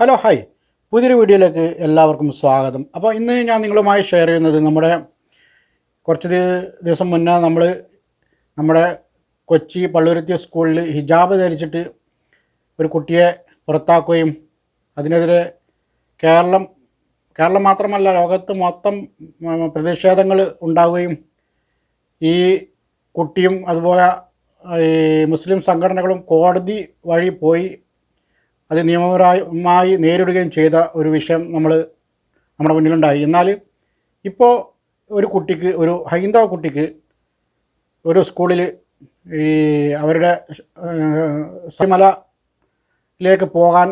Hello hi. പുതിയൊരു വീഡിയോയിലേക്ക് എല്ലാവർക്കും സ്വാഗതം. അപ്പോൾ ഇന്ന് ഞാൻ നിങ്ങളുമായി ഷെയർ ചെയ്യുന്നത് നമ്മുടെ കുറച്ച് ദിവസം മുന്നേ നമ്മൾ നമ്മുടെ കൊച്ചി പള്ളുരുത്തിയ സ്കൂളിൽ ഹിജാബ് ധരിച്ചിട്ട് ഒരു കുട്ടിയെ പുറത്താക്കുകയും അതിനെതിരെ കേരളം കേരളം മാത്രമല്ല ലോകത്ത് മൊത്തം പ്രതിഷേധങ്ങൾ ഉണ്ടാവുകയും ഈ കുട്ടിയും അതുപോലെ ഈ മുസ്ലിം സംഘടനകളും കോടതി വഴി പോയി അത് നിയമപരമായി നേരിടുകയും ചെയ്ത ഒരു വിഷയം നമ്മൾ നമ്മുടെ മുന്നിലുണ്ടായി. എന്നാൽ ഇപ്പോൾ ഒരു കുട്ടിക്ക് ഒരു ഹൈന്ദവ കുട്ടിക്ക് ഒരു സ്കൂളിൽ ഈ അവരുടെ ശബരിമലയിലേക്ക് പോകാൻ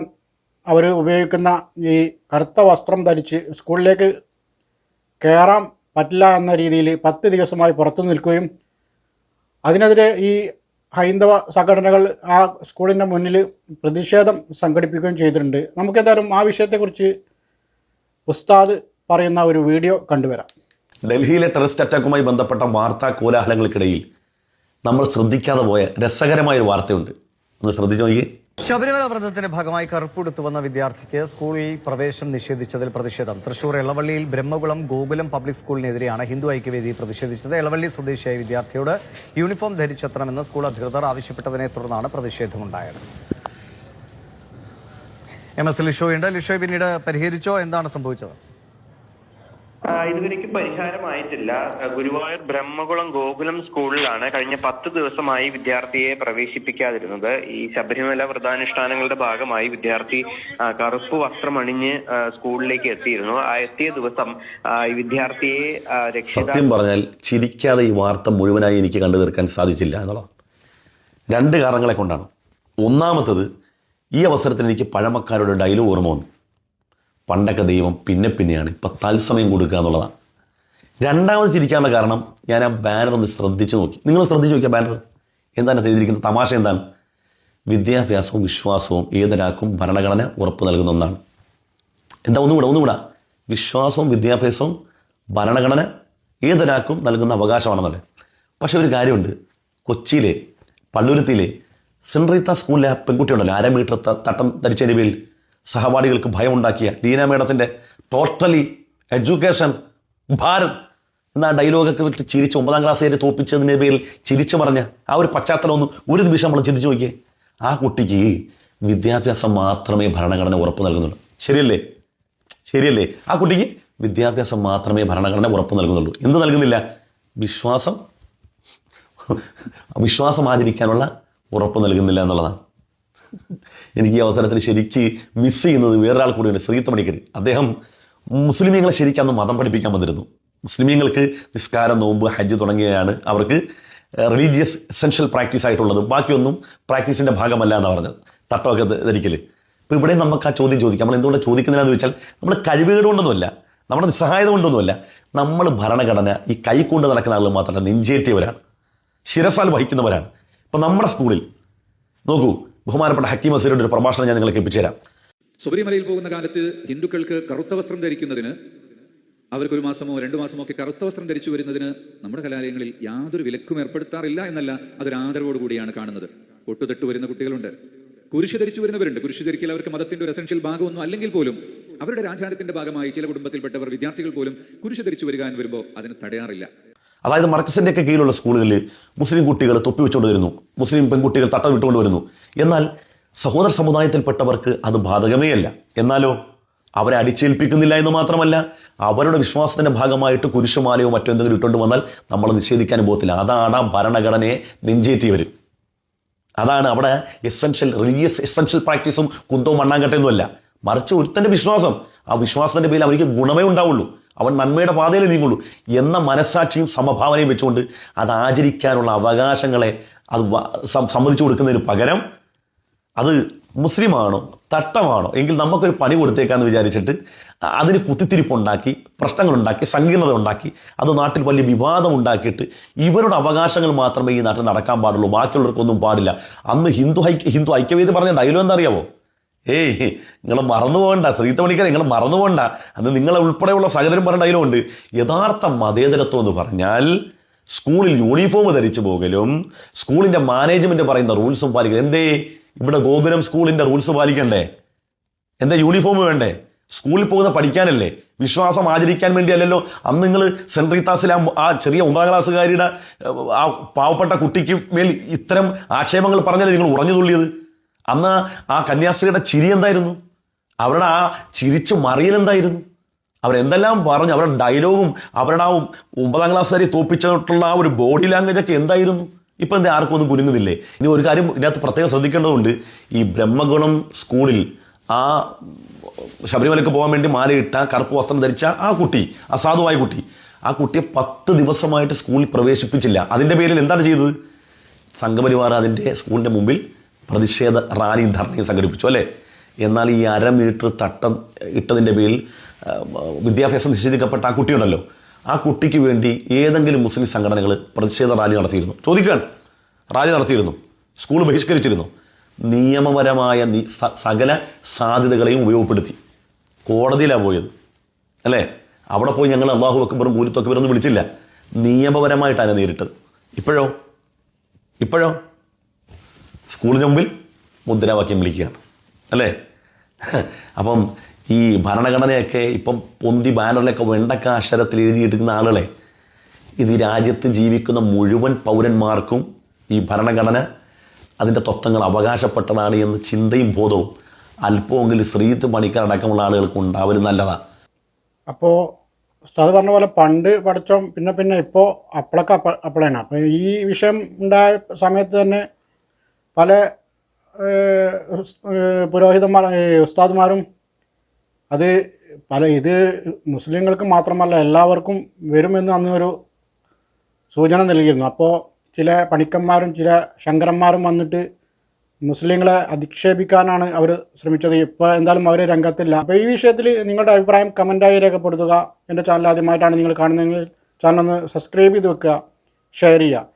അവർ ഉപയോഗിക്കുന്ന ഈ കറുത്ത വസ്ത്രം ധരിച്ച് സ്കൂളിലേക്ക് കയറാൻ പറ്റില്ല എന്ന രീതിയിൽ പത്ത് ദിവസമായി പുറത്തു നിൽക്കുകയും അതിനെതിരെ ഈ ഹൈന്ദവ സംഘടനകൾ ആ സ്കൂളിന്റെ മുന്നിൽ പ്രതിഷേധം സംഘടിപ്പിക്കുകയും ചെയ്തിട്ടുണ്ട്. നമുക്കെന്തായാലും ആ വിഷയത്തെക്കുറിച്ച് ഉസ്താദ് പറയുന്ന ഒരു വീഡിയോ കണ്ടുവരാം. ഡൽഹിയിലെ ടെററിസ്റ്റ് അറ്റാക്കുമായി ബന്ധപ്പെട്ട വാർത്താ കോലാഹലങ്ങൾക്കിടയിൽ നമ്മൾ ശ്രദ്ധിക്കാതെ പോയ രസകരമായ ഒരു വാർത്തയുണ്ട്. ഒന്ന് ശ്രദ്ധിച്ചു നോക്കിയേ. ശബരിമല വ്രതത്തിന്റെ ഭാഗമായി കറുപ്പെടുത്തു വന്ന വിദ്യാർത്ഥിക്ക് സ്കൂളിൽ പ്രവേശനം നിഷേധിച്ചതിൽ പ്രതിഷേധം. തൃശൂർ ഇളവള്ളിയിൽ ബ്രഹ്മകുളം ഗോകുലം പബ്ലിക് സ്കൂളിനെതിരെയാണ് ഹിന്ദു ഐക്യവേദി പ്രതിഷേധിച്ചത്. ഇളവള്ളി സ്വദേശിയായ വിദ്യാർത്ഥിയോട് യൂണിഫോം ധരിച്ചെത്തണമെന്ന് സ്കൂൾ അധികൃതർ ആവശ്യപ്പെട്ടതിനെ തുടർന്നാണ് പ്രതിഷേധമുണ്ടായത്. എം എസ് ലിഷോയുണ്ട്. ലിഷോയ് പിന്നീട് പരിഹരിച്ചോ? എന്താണ് സംഭവിച്ചത്? ഇതുവരേക്കും പരിഹാരമായിട്ടില്ല. ഗുരുവായൂർ ബ്രഹ്മകുളം ഗോകുലം സ്കൂളിലാണ് കഴിഞ്ഞ പത്ത് ദിവസമായി വിദ്യാർത്ഥിയെ പ്രവേശിപ്പിക്കാതിരുന്നത്. ഈ ശബരിമല വ്രതാനുഷ്ഠാനങ്ങളുടെ ഭാഗമായി വിദ്യാർത്ഥി കറുപ്പ് വസ്ത്രമണിഞ്ഞ് സ്കൂളിലേക്ക് എത്തിയിരുന്നു. ആ എത്തിയ ദിവസം ഈ വിദ്യാർത്ഥിയെ സത്യം പറഞ്ഞാൽ ചിരിക്കാതെ ഈ വാർത്ത മുഴുവനായി എനിക്ക് കണ്ടു തീർക്കാൻ സാധിച്ചില്ല എന്നുള്ളതാണ്. രണ്ട് കാരണങ്ങളെ കൊണ്ടാണ്. ഒന്നാമത്തത് ഈ അവസരത്തിൽ എനിക്ക് പഴമക്കാരുടെ ഡയലോഗ് ഓർമ്മ വന്നു. പണ്ടൊക്കെ ദൈവം പിന്നെ പിന്നെയാണ്. ഇപ്പം തത്സമയം കൊടുക്കുക എന്നുള്ളതാണ്. രണ്ടാമത് ചിരിക്കാനുള്ള കാരണം ഞാൻ ആ ബാനർ ഒന്ന് ശ്രദ്ധിച്ചു നോക്കി. നിങ്ങൾ ശ്രദ്ധിച്ചു നോക്കിയ ബാനർ എന്താണ് എഴുതിയിരിക്കുന്നത് തമാശ എന്താണ്? വിദ്യാഭ്യാസവും വിശ്വാസവും ഏതൊരാൾക്കും ഭരണഘടന ഉറപ്പ് നൽകുന്ന ഒന്നാണ്. എന്താ ഒന്നുകൂടെ ഒന്നുകൂടെ? വിശ്വാസവും വിദ്യാഭ്യാസവും ഭരണഘടന ഏതൊരാൾക്കും നൽകുന്ന അവകാശമാണെന്നല്ലേ? പക്ഷേ ഒരു കാര്യമുണ്ട്. കൊച്ചിയിലെ പള്ളുരുത്തിയിലെ സെൻട്രീത്ത സ്കൂളിലെ പെൺകുട്ടിയുണ്ടല്ലോ അര മീറ്റർ തട്ടം ധരിച്ചതിന്റെ പേരിൽ സഹപാഠികൾക്ക് ഭയമുണ്ടാക്കിയ ലീന മേഡത്തിന്റെ ടോട്ടലി എഡ്യൂക്കേഷൻ ഭാരത് എന്ന ഡയലോഗൊക്കെ വിട്ട് ചിരിച്ച് ഒമ്പതാം ക്ലാസ് വരെ തോപ്പിച്ചതിന്റെ പേരിൽ ചിരിച്ചു പറഞ്ഞ ആ ഒരു പശ്ചാത്തലം ഒന്ന് ഒരു നിമിഷം നമ്മൾ ചിന്തിച്ചു നോക്കിയേ. ആ കുട്ടിക്ക് വിദ്യാഭ്യാസം മാത്രമേ ഭരണഘടന ഉറപ്പ് നൽകുന്നുള്ളൂ. ശരിയല്ലേ? ശരിയല്ലേ? ആ കുട്ടിക്ക് വിദ്യാഭ്യാസം മാത്രമേ ഭരണഘടന ഉറപ്പ് നൽകുന്നുള്ളൂ. എന്ത് നൽകുന്നില്ല? വിശ്വാസം. വിശ്വാസം ആചരിക്കാനുള്ള ഉറപ്പ് നൽകുന്നില്ല എന്നുള്ളതാണ്. എനിക്ക് ഈ അവസരത്തിൽ ശരിക്ക് മിസ് ചെയ്യുന്നത് വേറൊരാൾ കൂടിയാണ് ശ്രീത്ത് മണിക്കർ അദ്ദേഹം മുസ്ലിമീങ്ങളെ ശരിക്കും മതം പഠിപ്പിക്കാൻ വന്നിരുന്നു. മുസ്ലിമീങ്ങൾക്ക് നിസ്കാരം നോമ്പ് ഹജ്ജ് തുടങ്ങിയാണ് അവർക്ക് റിലീജിയസ് എസെൻഷ്യൽ പ്രാക്ടീസ് ആയിട്ടുള്ളത്. ബാക്കിയൊന്നും പ്രാക്ടീസിന്റെ ഭാഗമല്ല എന്ന് പറഞ്ഞത്. തട്ടമൊക്കെ ധരിക്കൽ ഇപ്പം ഇവിടെ നമുക്ക് ആ ചോദ്യം ചോദിക്കാം. നമ്മൾ എന്തുകൊണ്ട് ചോദിക്കുന്നതെന്ന് ചോദിച്ചാൽ നമ്മൾ കഴിവുകേട് കൊണ്ടൊന്നുമല്ല. നമ്മുടെ നിസ്സഹായത കൊണ്ടൊന്നുമല്ല. നമ്മൾ ഭരണഘടന ഈ കൈക്കൊണ്ട് നടക്കുന്ന ആളുകൾ മാത്രമല്ല നെഞ്ചേറ്റിയവരാണ്. ശിരസാൽ വഹിക്കുന്നവരാണ്. ഇപ്പം നമ്മുടെ സ്കൂളിൽ നോക്കൂ ബഹുമാനപ്പെട്ട ഹക്കീം അസീരുടെ ഒരു പ്രഭാഷണം ഞാൻ നിങ്ങൾക്ക് എപ്പിച്ചുതരാം ശബരിമലയിൽ പോകുന്ന കാലത്ത് ഹിന്ദുക്കൾക്ക് കറുത്ത വസ്ത്രം ധരിക്കുന്നതിന് അവർക്കൊരു മാസമോ രണ്ടു മാസമോ ഒക്കെ കറുത്ത വസ്ത്രം ധരിച്ചു വരുന്നതിന് നമ്മുടെ കലാലയങ്ങളിൽ യാതൊരു വിലക്കും ഏർപ്പെടുത്താറില്ല എന്നല്ല അതൊരു ആദരവോട് കൂടിയാണ് കാണുന്നത്. ഒട്ടുതെട്ട് വരുന്ന കുട്ടികളുണ്ട്. കുരിശ് ധരിച്ചു വരുന്നവരുണ്ട്. കുരിശ് ധരിക്കൽ അവർക്ക് മതത്തിന്റെ ഒരു എസൻഷ്യൽ ഭാഗമൊന്നും അല്ലെങ്കിൽ പോലും അവരുടെ രാജാരത്തിന്റെ ഭാഗമായി ചില കുടുംബത്തിൽപ്പെട്ടവർ വിദ്യാർത്ഥികൾ പോലും കുരിശ് ധരിച്ചു വരിക എന്ന് വരുമ്പോൾ അതിന് തടയാറില്ല. അതായത് മർക്കസിന്റെ ഒക്കെ കീഴിലുള്ള സ്കൂളുകളിൽ മുസ്ലിം കുട്ടികൾ തൊപ്പി വെച്ചുകൊണ്ട് വരുന്നു. മുസ്ലിം പെൺകുട്ടികൾ തട്ടം വിട്ടുകൊണ്ട് വരുന്നു. എന്നാൽ സഹോദര സമുദായത്തിൽപ്പെട്ടവർക്ക് അത് ബാധകമേ അല്ല. എന്നാലോ? അവരെ അടിച്ചേൽപ്പിക്കുന്നില്ല എന്ന് മാത്രമല്ല അവരുടെ വിശ്വാസത്തിന്റെ ഭാഗമായിട്ട് കുരിശുമാലയോ മറ്റെന്തെങ്കിലും ഇട്ടുകൊണ്ട് വന്നാൽ നമ്മൾ നിഷേധിക്കാൻ പോകത്തില്ല. അതാണ് ഭരണഘടനയെ നെഞ്ചേറ്റിയവർ അതാണ് അവിടെ എസെൻഷ്യൽ റിലീജിയസ് എസെൻഷ്യൽ പ്രാക്ടീസും കുന്തവും മണ്ണാങ്കട്ടയൊന്നും അല്ല മറിച്ച് തന്റെ വിശ്വാസം ആ വിശ്വാസത്തിന്റെ പേരിൽ അവർക്ക് ഗുണമേ ഉണ്ടാവുള്ളൂ. അവൻ നന്മയുടെ പാതയിൽ നീങ്ങുള്ളൂ. എന്ന മനസാക്ഷിയും സമഭാവനയും വെച്ചുകൊണ്ട് അത് ആചരിക്കാനുള്ള അവകാശങ്ങളെ അത് സമ്മതിച്ചു കൊടുക്കുന്നതിന് പകരം അത് മുസ്ലിമാണോ തട്ടമാണോ എങ്കിൽ നമുക്കൊരു പണി കൊടുത്തേക്കാന്ന് വിചാരിച്ചിട്ട് അതിന് കുത്തിത്തിരിപ്പുണ്ടാക്കി പ്രശ്നങ്ങളുണ്ടാക്കി സങ്കീർണത ഉണ്ടാക്കി അത് നാട്ടിൽ വലിയ വിവാദം ഉണ്ടാക്കിയിട്ട് ഇവരുടെ അവകാശങ്ങൾ മാത്രമേ ഈ നാട്ടിൽ നടക്കാൻ പാടുള്ളൂ. ബാക്കിയുള്ളവർക്കൊന്നും പാടില്ല. അന്ന് ഹിന്ദു ഐക്യ ഹിന്ദു ഐക്യവേദി പറഞ്ഞ ഡയലോ എന്താ അറിയാവോ? ഏയ് നിങ്ങൾ മറന്നു പോകണ്ട. ശ്രീത്ത മണിക്കർ നിങ്ങൾ മറന്നു പോകണ്ട. അന്ന് നിങ്ങളെ ഉൾപ്പെടെയുള്ള സഹോദരൻ പറഞ്ഞ അതിലുമുണ്ട് യഥാർത്ഥ മതേതരത്വം എന്ന് പറഞ്ഞാൽ സ്കൂളിൽ യൂണിഫോം ധരിച്ചു പോകലും സ്കൂളിന്റെ മാനേജ്മെന്റ് പറയുന്ന റൂൾസും പാലിക്കലും. എന്തേ? ഇവിടെ ഗോകുലം സ്കൂളിന്റെ റൂൾസ് പാലിക്കണ്ടേ? എന്താ യൂണിഫോം വേണ്ടേ? സ്കൂളിൽ പോകുന്ന പഠിക്കാനല്ലേ? വിശ്വാസം ആചരിക്കാൻ വേണ്ടിയല്ലല്ലോ. അന്ന് നിങ്ങൾ സെൻട്രി ക്ലാസ്സിൽ ആ ചെറിയ ഒമ്പതാം ക്ലാസ്സുകാരിയുടെ ആ പാവപ്പെട്ട കുട്ടിക്ക് മേൽ ഇത്തരം ആക്ഷേപങ്ങൾ പറഞ്ഞല്ലേ നിങ്ങൾ ഉറഞ്ഞു തുള്ളിയത്? അന്ന് ആ കന്യാസ്ത്രീയുടെ ചിരി എന്തായിരുന്നു? അവരുടെ ആ ചിരിച്ചു മറിയൽ എന്തായിരുന്നു? അവരെന്തെല്ലാം പറഞ്ഞു? അവരുടെ ഡയലോഗും അവരുടെ ആ ഒമ്പതാം ക്ലാസ് വരെ തോപ്പിച്ചിട്ടുള്ള ആ ഒരു ബോഡി ലാംഗ്വേജ് ഒക്കെ എന്തായിരുന്നു? ഇപ്പം എന്താ ആർക്കും ഒന്നും കുരുങ്ങുന്നില്ലേ ഇനി ഒരു കാര്യം ഇതിനകത്ത് പ്രത്യേകം ശ്രദ്ധിക്കേണ്ടതുണ്ട്. ഈ ബ്രഹ്മഗുണം സ്കൂളിൽ ആ ശബരിമലയ്ക്ക് പോകാൻ വേണ്ടി മാലയിട്ട കറുപ്പ് വസ്ത്രം ധരിച്ച ആ കുട്ടി അസാധുവായ കുട്ടി ആ കുട്ടിയെ പത്ത് ദിവസമായിട്ട് സ്കൂളിൽ പ്രവേശിപ്പിച്ചില്ല. അതിന്റെ പേരിൽ എന്താണ് ചെയ്തത്? സംഘപരിവാർ അതിന്റെ സ്കൂളിന്റെ മുമ്പിൽ പ്രതിഷേധ റാലിയും ധർണയും സംഘടിപ്പിച്ചു അല്ലേ? എന്നാൽ ഈ അര മീറ്റർ തട്ടം ഇട്ടതിന്റെ പേരിൽ വിദ്യാഭ്യാസം നിഷേധിക്കപ്പെട്ട ആ കുട്ടിയുണ്ടല്ലോ. ആ കുട്ടിക്ക് വേണ്ടി ഏതെങ്കിലും മുസ്ലിം സംഘടനകൾ പ്രതിഷേധ റാലി നടത്തിയിരുന്നു. ചോദിക്കാൻ റാലി നടത്തിയിരുന്നു സ്കൂൾ ബഹിഷ്കരിച്ചിരുന്നു. നിയമപരമായ സകല സാധ്യതകളെയും ഉപയോഗപ്പെടുത്തി. കോടതിയിലാണ് പോയത് അല്ലേ? അവിടെ പോയി ഞങ്ങൾ അള്ളാഹു അക്ബറും കൂലിത്തൊക്കെ വരുന്നു വിളിച്ചില്ല. നിയമപരമായിട്ടാണ് നേരിട്ടത്. ഇപ്പോഴോ? ഇപ്പോഴോ? സ്കൂളിന് മുമ്പിൽ മുദ്രാവാക്യം വിളിക്കുകയാണ്. അല്ലേ? അപ്പം ഈ ഭരണഘടനയൊക്കെ ഇപ്പം പൊന്തി ബാനറിലൊക്കെ വെണ്ടക്ക അക്ഷരത്തിൽ എഴുതിയിട്ടിരിക്കുന്ന ആളുകളെ ഇത് രാജ്യത്ത് ജീവിക്കുന്ന മുഴുവൻ പൗരന്മാർക്കും ഈ ഭരണഘടന അതിന്റെ തത്വങ്ങൾ അവകാശപ്പെട്ടതാണ് എന്ന ചിന്തയും ബോധവും അല്പമെങ്കിലും ശ്രീത്ത് പണിക്കാൻ അടക്കമുള്ള ആളുകൾക്ക് ഉണ്ടാവരുത് നല്ലതാണ് അപ്പോൾ ഉസ്താദ് പറഞ്ഞ പോലെ പണ്ട് പഠിച്ചോ പിന്നെ പിന്നെ ഇപ്പോൾ അപ്പളൊക്കെ അപ്പ അപ്പളാണ് അപ്പോൾ ഈ വിഷയം ഉണ്ടായ സമയത്ത് തന്നെ പല പുരോഹിതന്മാർ ഉസ്താദ്മാരും അത് പല ഇത് മുസ്ലിങ്ങൾക്ക് മാത്രമല്ല എല്ലാവർക്കും വരുമെന്ന് അന്ന് ഒരു സൂചന നൽകിയിരുന്നു. അപ്പോൾ ചില പണിക്കന്മാരും ചില ശങ്കരന്മാരും വന്നിട്ട് മുസ്ലിങ്ങളെ അധിക്ഷേപിക്കാനാണ് അവർ ശ്രമിച്ചത്. ഇപ്പോൾ എന്തായാലും അവർ രംഗത്തില്ല. അപ്പോൾ ഈ വിഷയത്തിൽ നിങ്ങളുടെ അഭിപ്രായം കമന്റായി രേഖപ്പെടുത്തുക. എന്റെ ചാനൽ ആദ്യമായിട്ടാണ് നിങ്ങൾ കാണുന്നതെങ്കിൽ ചാനൽ ഒന്ന് സബ്സ്ക്രൈബ് ചെയ്ത് വെക്കുക. ഷെയർ ചെയ്യുക.